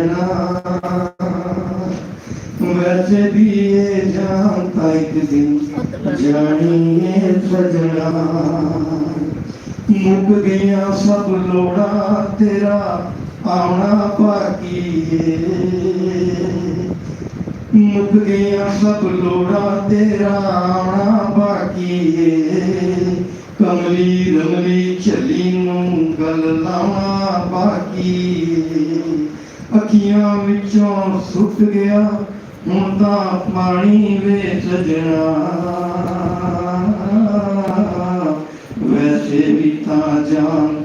रहना भी ये जान एक दिन जानिए सजना। मुक गया सब लोड़ा तेरा, आना बाकी मुक गया सब लोड़ा तेरा, आना बाकी कमली रमली चली नू गल लाना बाकी ਅੱਖੀਆਂ ਵਿੱਚੋਂ ਸੁੱਕ ਗਿਆ, ਹੁਣ ਤਾਂ ਪਾਣੀ ਵੇ ਸਜਣਾ। ਵੈਸੇ ਵੀ ਤਾਂ ਜਾਨ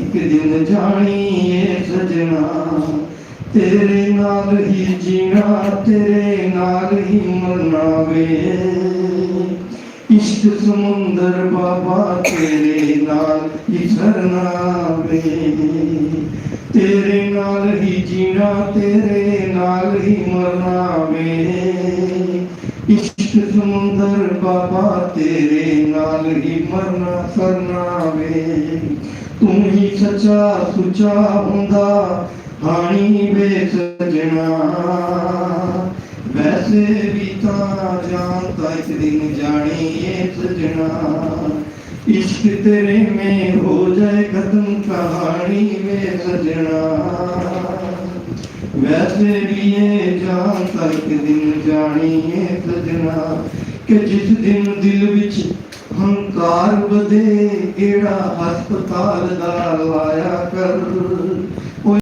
ਇੱਕ ਦਿਨ ਜਾਣੀ ਏ ਸਜਣਾ। ਤੇਰੇ ਨਾਲ ਹੀ ਜੀਣਾ, ਤੇਰੇ ਨਾਲ ਹੀ ਮਰਨਾ ਵੇ। ਇਸ਼ਕ ਸਮੁੰਦਰ ਬਾਬਾ ਤੇਰੇ ਨਾਲ ਹੀ ਸਰਨਾ ਵੇ। ਨਾਲ ਹੀ ਜੀਣਾ ਤੇਰੇ ਨਾਲ ਹੀ ਮਰਨਾ ਵੇ ਇਸ਼ਕ ਸਮੁੰਦਰ ਬਾਬਾ ਤੇਰੇ ਨਾਲ ਹੀ ਮਰਨਾ ਸਰਨਾ ਵੇ ਤੂੰ ਹੀ ਸੱਚਾ ਸੁਚਾ ਹੁੰਦਾ ਹਾਣੀ ਵੇ ਸਜਣਾ ਵੈਸੇ ਵੀ ਤਾਂ ਜਾਣਦਾ ਇੱਕ ਦਿਨ ਜਾਣੀ ਏ ਸਜਣਾ इश्क तेरे में हो जाए खत्म कहानी में सजना वैसे भी ये जानता एक दिन जानी है सजना कि जिस दिन दिल विच हंकार बदे एड़ा हस्पताल दा लाया कर